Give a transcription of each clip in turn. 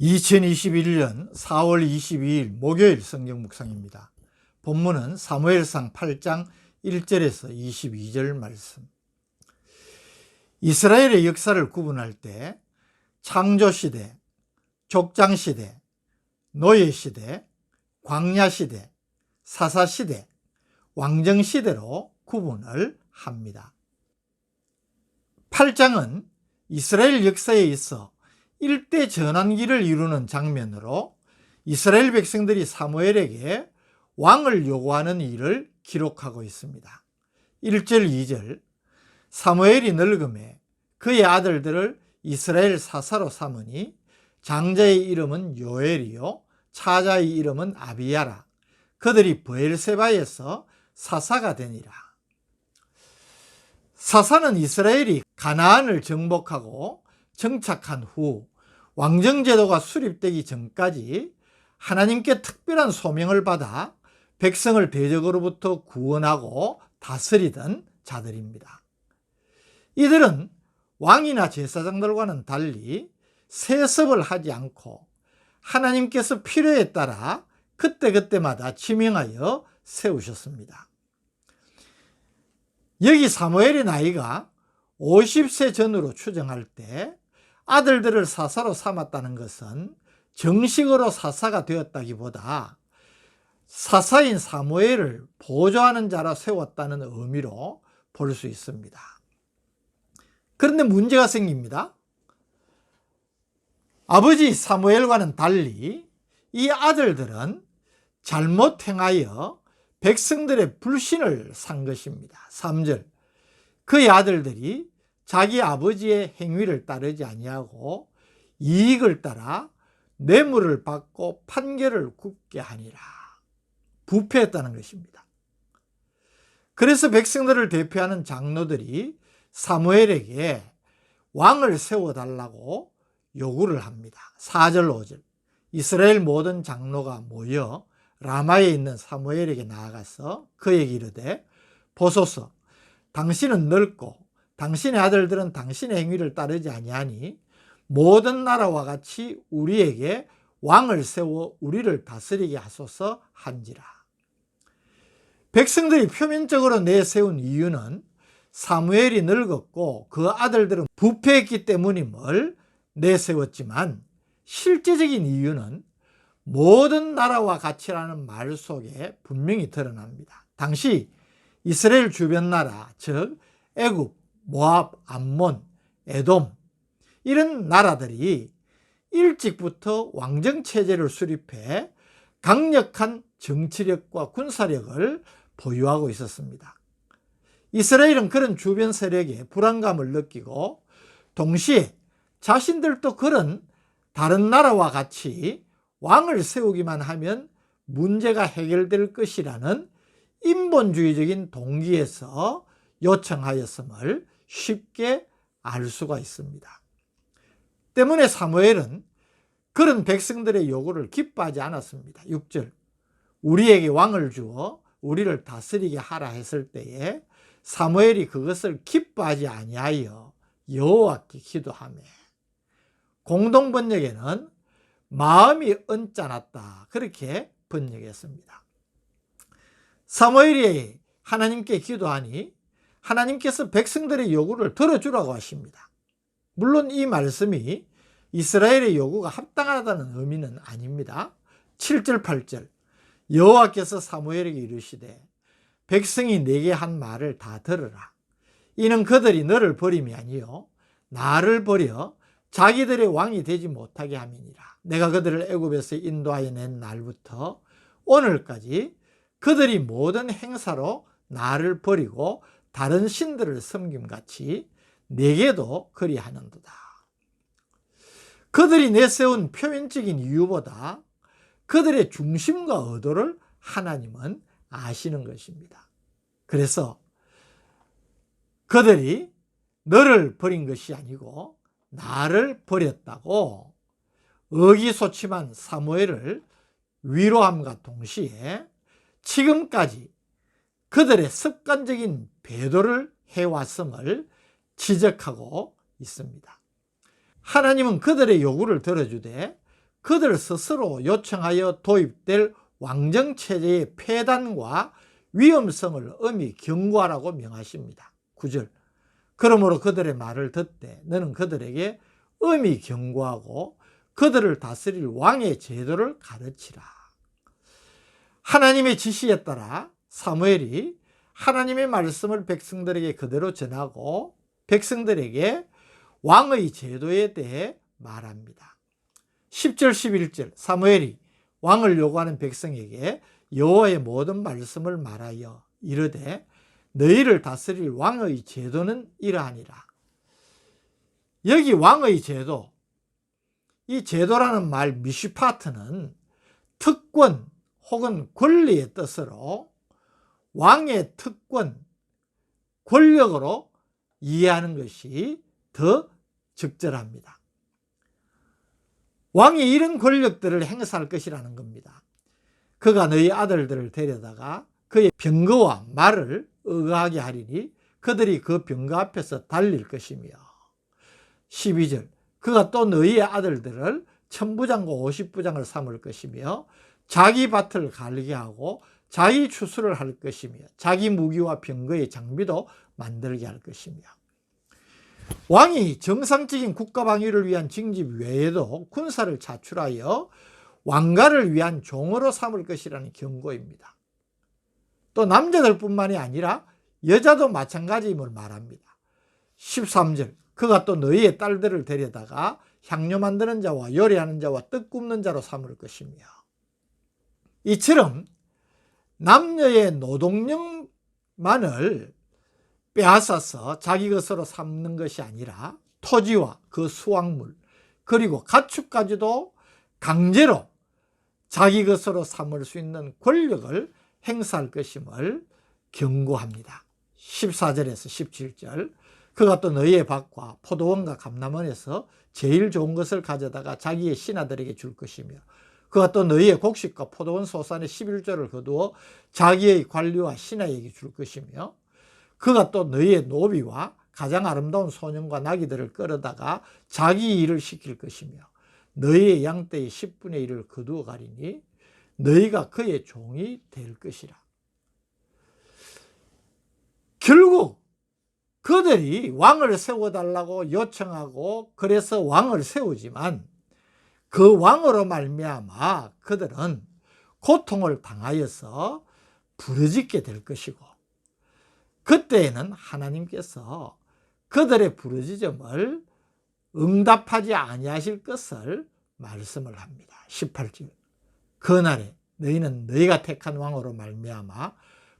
2021년 4월 22일 목요일 성경 묵상입니다. 본문은 사무엘상 8장 1절에서 22절 말씀. 이스라엘의 역사를 구분할 때 창조 시대, 족장 시대, 노예 시대, 광야 시대, 사사 시대, 왕정 시대로 구분을 합니다. 8장은 이스라엘 역사에 있어 일대 전환기를 이루는 장면으로 이스라엘 백성들이 사무엘에게 왕을 요구하는 일을 기록하고 있습니다. 1절, 2절 사무엘이 늙음에 그의 아들들을 이스라엘 사사로 삼으니 장자의 이름은 요엘이요 차자의 이름은 아비야라 그들이 브엘세바에서 사사가 되니라. 사사는 이스라엘이 가나안을 정복하고 정착한 후 왕정제도가 수립되기 전까지 하나님께 특별한 소명을 받아 백성을 대적으로부터 구원하고 다스리던 자들입니다. 이들은 왕이나 제사장들과는 달리 세습을 하지 않고 하나님께서 필요에 따라 그때그때마다 지명하여 세우셨습니다. 여기 사무엘의 나이가 50세 전으로 추정할 때 아들들을 사사로 삼았다는 것은 정식으로 사사가 되었다기보다 사사인 사무엘을 보조하는 자라 세웠다는 의미로 볼 수 있습니다. 그런데 문제가 생깁니다. 아버지 사무엘과는 달리 이 아들들은 잘못 행하여 백성들의 불신을 산 것입니다. 3절. 그의 아들들이 자기 아버지의 행위를 따르지 아니하고 이익을 따라 뇌물을 받고 판결을 굽게 하니라. 부패했다는 것입니다. 그래서 백성들을 대표하는 장로들이 사무엘에게 왕을 세워달라고 요구를 합니다. 4절, 5절. 이스라엘 모든 장로가 모여 라마에 있는 사무엘에게 나아가서 그에게 이르되 보소서 당신은 늙고 당신의 아들들은 당신의 행위를 따르지 아니하니 모든 나라와 같이 우리에게 왕을 세워 우리를 다스리게 하소서 한지라. 백성들이 표면적으로 내세운 이유는 사무엘이 늙었고 그 아들들은 부패했기 때문임을 내세웠지만 실제적인 이유는 모든 나라와 같이라는 말 속에 분명히 드러납니다. 당시 이스라엘 주변 나라, 즉 애굽, 모압, 암몬, 에돔 이런 나라들이 일찍부터 왕정 체제를 수립해 강력한 정치력과 군사력을 보유하고 있었습니다. 이스라엘은 그런 주변 세력에 불안감을 느끼고 동시에 자신들도 그런 다른 나라와 같이 왕을 세우기만 하면 문제가 해결될 것이라는 인본주의적인 동기에서 요청하였음을 쉽게 알 수가 있습니다. 때문에 사무엘은 그런 백성들의 요구를 기뻐하지 않았습니다. 6절. 우리에게 왕을 주어 우리를 다스리게 하라 했을 때에 사무엘이 그것을 기뻐하지 아니하여 여호와께 기도하며 공동 번역에는 마음이 언짢았다 그렇게 번역했습니다. 사무엘이 하나님께 기도하니 하나님께서 백성들의 요구를 들어주라고 하십니다. 물론 이 말씀이 이스라엘의 요구가 합당하다는 의미는 아닙니다. 7절 8절 여호와께서 사무엘에게 이르시되 백성이 내게 한 말을 다 들으라. 이는 그들이 너를 버림이 아니요 나를 버려 자기들의 왕이 되지 못하게 함이니라. 내가 그들을 애굽에서 인도하여 낸 날부터 오늘까지 그들이 모든 행사로 나를 버리고 다른 신들을 섬김 같이 내게도 그리하는도다. 그들이 내세운 표면적인 이유보다 그들의 중심과 의도를 하나님은 아시는 것입니다. 그래서 그들이 너를 버린 것이 아니고 나를 버렸다고 의기소침한 사무엘을 위로함과 동시에 지금까지 그들의 습관적인 배도를 해왔음을 지적하고 있습니다. 하나님은 그들의 요구를 들어주되 그들 스스로 요청하여 도입될 왕정체제의 폐단과 위험성을 엄히 경고하라고 명하십니다. 9절. 그러므로 그들의 말을 듣되 너는 그들에게 엄히 경고하고 그들을 다스릴 왕의 제도를 가르치라. 하나님의 지시에 따라 사무엘이 하나님의 말씀을 백성들에게 그대로 전하고 백성들에게 왕의 제도에 대해 말합니다. 10절 11절 사무엘이 왕을 요구하는 백성에게 여호와의 모든 말씀을 말하여 이르되 너희를 다스릴 왕의 제도는 이러하니라. 여기 왕의 제도 이 제도라는 말 미슈파트는 특권 혹은 권리의 뜻으로 왕의 특권, 권력으로 이해하는 것이 더 적절합니다. 왕이 이런 권력들을 행사할 것이라는 겁니다. 그가 너희 아들들을 데려다가 그의 병거와 말을 의거하게 하리니 그들이 그 병거 앞에서 달릴 것이며 12절 그가 또 너희의 아들들을 천부장과 오십부장을 삼을 것이며 자기 밭을 갈게 하고 자기 추수를 할 것이며 자기 무기와 병거의 장비도 만들게 할 것이며 왕이 정상적인 국가 방위를 위한 징집 외에도 군사를 자출하여 왕가를 위한 종으로 삼을 것이라는 경고입니다. 또 남자들뿐만이 아니라 여자도 마찬가지임을 말합니다. 13절 그가 또 너희의 딸들을 데려다가 향료 만드는 자와 요리하는 자와 떡 굽는 자로 삼을 것이며 이처럼 남녀의 노동력만을 빼앗아서 자기 것으로 삼는 것이 아니라 토지와 그 수확물 그리고 가축까지도 강제로 자기 것으로 삼을 수 있는 권력을 행사할 것임을 경고합니다. 14절에서 17절 그가 또 너희의 밭과 포도원과 감남원에서 제일 좋은 것을 가져다가 자기의 신하들에게 줄 것이며 그가 또 너희의 곡식과 포도원 소산의 11조를 거두어 자기의 관리와 신하에게 줄 것이며 그가 또 너희의 노비와 가장 아름다운 소년과 나귀들을 끌어다가 자기 일을 시킬 것이며 너희의 양떼의 10분의 1을 거두어 가리니 너희가 그의 종이 될 것이라. 결국 그들이 왕을 세워달라고 요청하고 그래서 왕을 세우지만 그 왕으로 말미암아 그들은 고통을 당하여서 부르짖게 될 것이고 그때에는 하나님께서 그들의 부르짖음을 응답하지 아니하실 것을 말씀을 합니다. 18절. 그날에 너희는 너희가 택한 왕으로 말미암아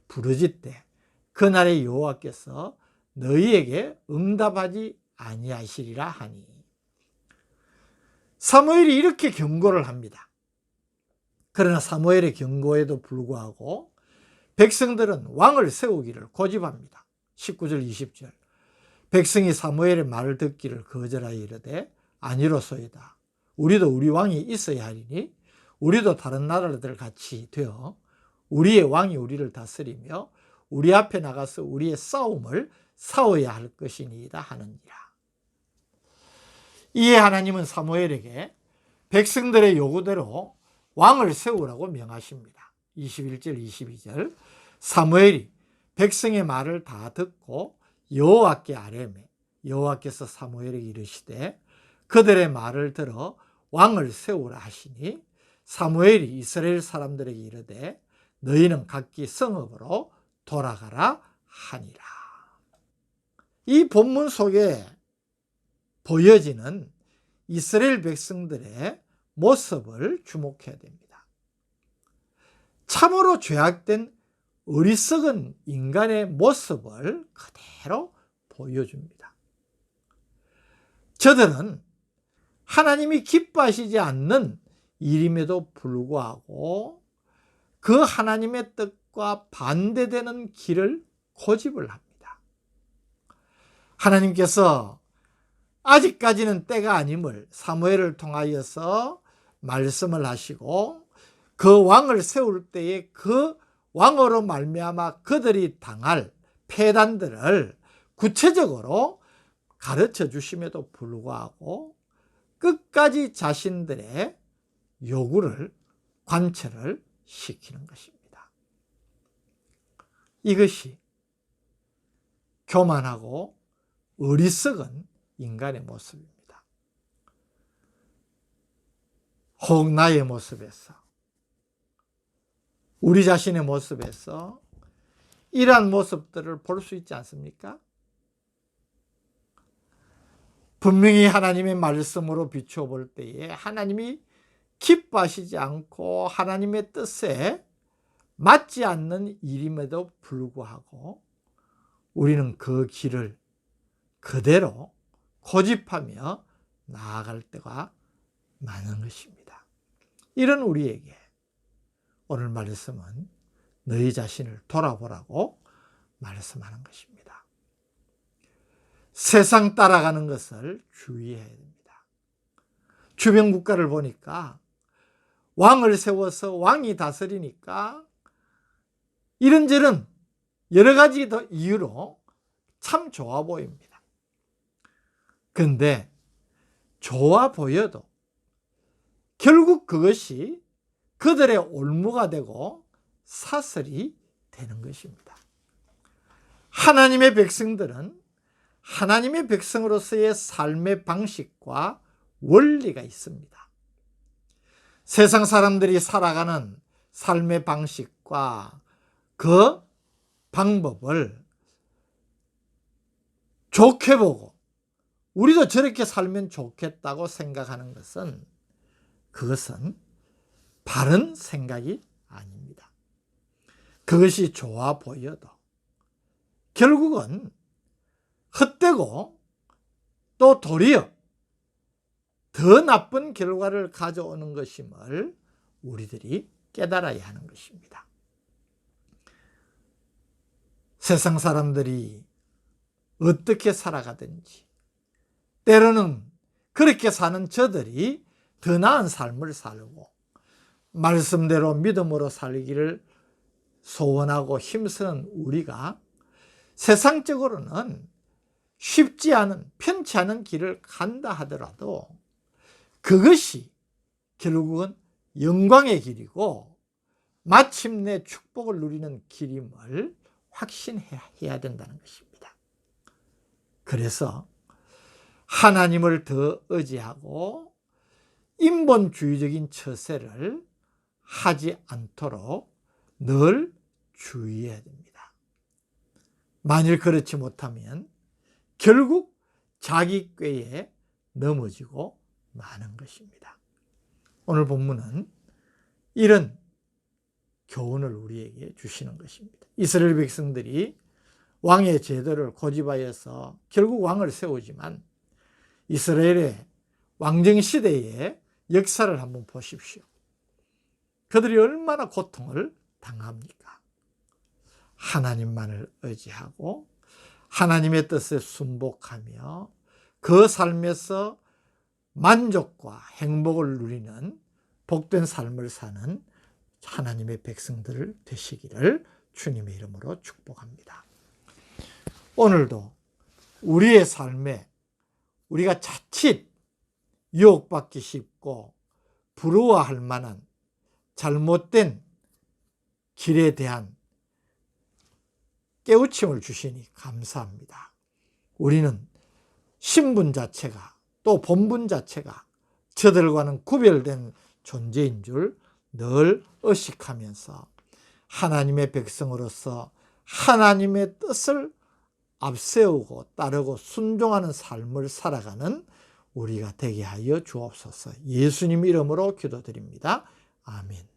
부르짖되 그날에 여호와께서 너희에게 응답하지 아니하시리라 하니 사무엘이 이렇게 경고를 합니다. 그러나 사무엘의 경고에도 불구하고 백성들은 왕을 세우기를 고집합니다. 19절 20절 백성이 사무엘의 말을 듣기를 거절하여 이르되 아니로소이다. 우리도 우리 왕이 있어야 하리니 우리도 다른 나라들 같이 되어 우리의 왕이 우리를 다스리며 우리 앞에 나가서 우리의 싸움을 싸워야 할 것이니이다 하느니라. 이에 하나님은 사무엘에게 백성들의 요구대로 왕을 세우라고 명하십니다. 21절 22절 사무엘이 백성의 말을 다 듣고 여호와께 아뢰매 여호와께서 사무엘에게 이르시되 그들의 말을 들어 왕을 세우라 하시니 사무엘이 이스라엘 사람들에게 이르되 너희는 각기 성읍으로 돌아가라 하니라. 이 본문 속에 보여지는 이스라엘 백성들의 모습을 주목해야 됩니다. 참으로 죄악된 어리석은 인간의 모습을 그대로 보여줍니다. 저들은 하나님이 기뻐하시지 않는 일임에도 불구하고 그 하나님의 뜻과 반대되는 길을 고집을 합니다. 하나님께서 아직까지는 때가 아님을 사무엘을 통하여서 말씀을 하시고 그 왕을 세울 때에 그 왕으로 말미암아 그들이 당할 폐단들을 구체적으로 가르쳐 주심에도 불구하고 끝까지 자신들의 요구를 관철을 시키는 것입니다. 이것이 교만하고 어리석은 인간의 모습입니다. 혹 나의 모습에서 우리 자신의 모습에서 이러한 모습들을 볼 수 있지 않습니까? 분명히 하나님의 말씀으로 비추어 볼 때에 하나님이 기뻐하시지 않고 하나님의 뜻에 맞지 않는 일임에도 불구하고 우리는 그 길을 그대로 고집하며 나아갈 때가 많은 것입니다. 이런 우리에게 오늘 말씀은 너희 자신을 돌아보라고 말씀하는 것입니다. 세상 따라가는 것을 주의해야 됩니다. 주변 국가를 보니까 왕을 세워서 왕이 다스리니까 이런저런 여러 가지 더 이유로 참 좋아 보입니다. 근데 좋아 보여도 결국 그것이 그들의 올무가 되고 사슬이 되는 것입니다. 하나님의 백성들은 하나님의 백성으로서의 삶의 방식과 원리가 있습니다. 세상 사람들이 살아가는 삶의 방식과 그 방법을 좋게 보고 우리도 저렇게 살면 좋겠다고 생각하는 것은 그것은 바른 생각이 아닙니다. 그것이 좋아 보여도 결국은 헛되고 또 도리어 더 나쁜 결과를 가져오는 것임을 우리들이 깨달아야 하는 것입니다. 세상 사람들이 어떻게 살아가든지 때로는 그렇게 사는 저들이 더 나은 삶을 살고 말씀대로 믿음으로 살기를 소원하고 힘쓰는 우리가 세상적으로는 쉽지 않은 편치 않은 길을 간다 하더라도 그것이 결국은 영광의 길이고 마침내 축복을 누리는 길임을 확신해야 된다는 것입니다. 그래서 하나님을 더 의지하고 인본주의적인 처세를 하지 않도록 늘 주의해야 됩니다. 만일 그렇지 못하면 결국 자기 꾀에 넘어지고 마는 것입니다. 오늘 본문은 이런 교훈을 우리에게 주시는 것입니다. 이스라엘 백성들이 왕의 제도를 고집하여서 결국 왕을 세우지만 이스라엘의 왕정 시대의 역사를 한번 보십시오. 그들이 얼마나 고통을 당합니까? 하나님만을 의지하고 하나님의 뜻에 순복하며 그 삶에서 만족과 행복을 누리는 복된 삶을 사는 하나님의 백성들 되시기를 주님의 이름으로 축복합니다. 오늘도 우리의 삶에 우리가 자칫 유혹받기 쉽고 부러워할 만한 잘못된 길에 대한 깨우침을 주시니 감사합니다. 우리는 신분 자체가 또 본분 자체가 저들과는 구별된 존재인 줄 늘 의식하면서 하나님의 백성으로서 하나님의 뜻을 앞세우고 따르고 순종하는 삶을 살아가는 우리가 되게 하여 주옵소서 예수님 이름으로 기도드립니다. 아멘.